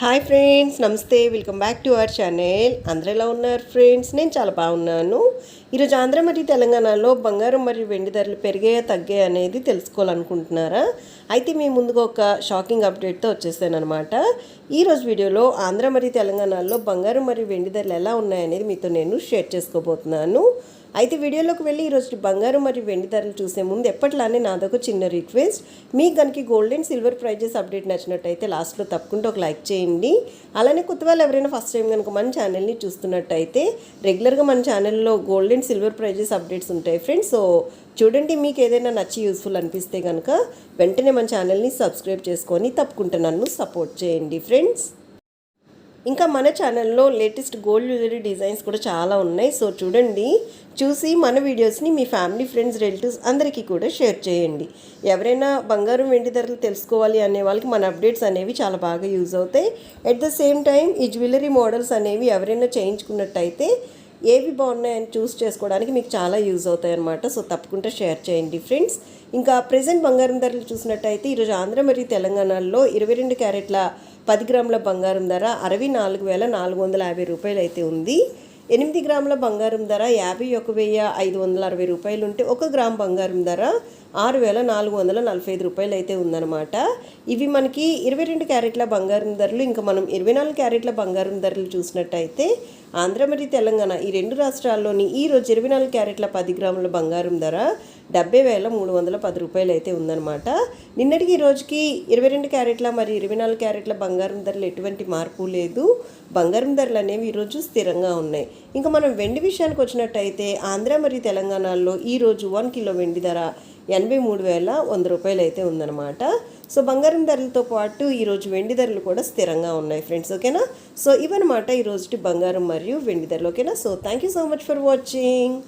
Hi friends నమస్తే. Welcome back to our channel. అందరూ ఎలా ఉన్నారు ఫ్రెండ్స్? నేను చాలా బాగున్నాను. ఈరోజు ఆంధ్ర మరియు తెలంగాణలో బంగారం మరియు వెండి ధరలు పెరిగాయా తగ్గాయా అనేది తెలుసుకోవాలనుకుంటున్నారా? అయితే మీ ముందుగా ఒక షాకింగ్ అప్డేట్తో వచ్చేసాను అనమాట ఈరోజు వీడియోలో ఆంధ్ర మరియు తెలంగాణలో బంగారం మరియు వెండి ధరలు ఎలా ఉన్నాయనేది మీతో నేను షేర్ చేసుకోబోతున్నాను. అయితే వీడియోలోకి వెళ్ళి ఈరోజు బంగారం మరియు వెండి ధరలు చూసే ముందు ఎప్పట్లానే నాదొక చిన్న రిక్వెస్ట్. మీకు కనుక gold and silver prizes update నచ్చినట్టయితే లాస్ట్లో తప్పకుండా ఒక లైక్ చేయండి. అలానే కొత్త వాళ్ళు ఎవరైనా ఫస్ట్ టైం కనుక మన ఛానల్ని చూస్తున్నట్టయితే రెగ్యులర్గా మన ఛానల్లో gold and silver prizes updates ఉంటాయి ఫ్రెండ్స్ సో చూడండి మీకు ఏదైనా నచ్చి యూస్ఫుల్ అనిపిస్తే కనుక వెంటనే మన ఛానల్ని సబ్స్క్రైబ్ చేసుకొని తప్పకుండా నన్ను సపోర్ట్ చేయండి ఫ్రెండ్స్ ఇంకా మన ఛానల్లో లేటెస్ట్ గోల్డ్ జ్యువెలరీ డిజైన్స్ కూడా చాలా ఉన్నాయి. సో చూడండి చూసి మన వీడియోస్ని మీ ఫ్యామిలీ ఫ్రెండ్స్ రిలేటివ్స్ అందరికీ కూడా షేర్ చేయండి. ఎవరైనా బంగారం వెండి ధరలు తెలుసుకోవాలి అనే వాళ్ళకి మన అప్డేట్స్ అనేవి చాలా బాగా యూజ్ అవుతాయి. ఎట్ ద సేమ్ టైం ఈ జ్యువెలరీ మోడల్స్ అనేవి ఎవరైనా చేయించుకున్నట్టయితే ఏవి బాగున్నాయని చూస్ చేసుకోవడానికి మీకు చాలా యూజ్ అవుతాయి అనమాట సో తప్పకుండా షేర్ చేయండి ఫ్రెండ్స్. ఇంకా ప్రజెంట్ బంగారం ధరలు చూసినట్టయితే ఈరోజు ఆంధ్ర మరియు తెలంగాణలో ఇరవై రెండు క్యారెట్ల పది గ్రాముల బంగారం ధర అరవై నాలుగు వేల నాలుగు వందల యాభై రూపాయలు అయితే ఉంది. ఎనిమిది గ్రాముల బంగారం ధర యాభై ఒక వెయ్యి ఐదు వందల అరవై రూపాయలు ఉంటే ఒక గ్రామ్ బంగారం ధర ఆరు వేల నాలుగు వందల నలభై ఐదు రూపాయలు అయితే ఉందన్నమాట. ఇవి మనకి ఇరవై రెండు క్యారెట్ల బంగారం ధరలు ఇంకా మనం ఇరవై నాలుగు క్యారెట్ల బంగారం ధరలు చూసినట్టయితే ఆంధ్ర మరియు తెలంగాణ ఈ రెండు రాష్ట్రాల్లోని ఈ రోజు ఇరవై నాలుగు క్యారెట్ల పది గ్రాముల బంగారం ధర డెబ్బై వేల మూడు వందల పది రూపాయలు అయితే ఉందన్నమాట. నిన్నటికి ఈ రోజుకి ఇరవై రెండు క్యారెట్ల మరియు ఇరవై నాలుగు క్యారెట్ల బంగారం ధరలు ఎటువంటి మార్పు లేదు. బంగారం ధరలు అనేవి ఈరోజు స్థిరంగా ఉన్నాయి. ఇంకా మనం వెండి విషయానికి వచ్చినట్టయితే ఆంధ్ర మరియు తెలంగాణలో ఈరోజు వన్ కిలో వెండి ధర ఎనభై మూడు వేల వంద రూపాయలు అయితే ఉందన్నమాట. సో బంగారం ధరలతో పాటు ఈరోజు వెండి ధరలు కూడా స్థిరంగా ఉన్నాయి ఫ్రెండ్స్ ఓకేనా? సో ఇవన్నమాట ఈరోజు బంగారం మరియు వెండి ధరలు ఓకేనా? So thank you so much for watching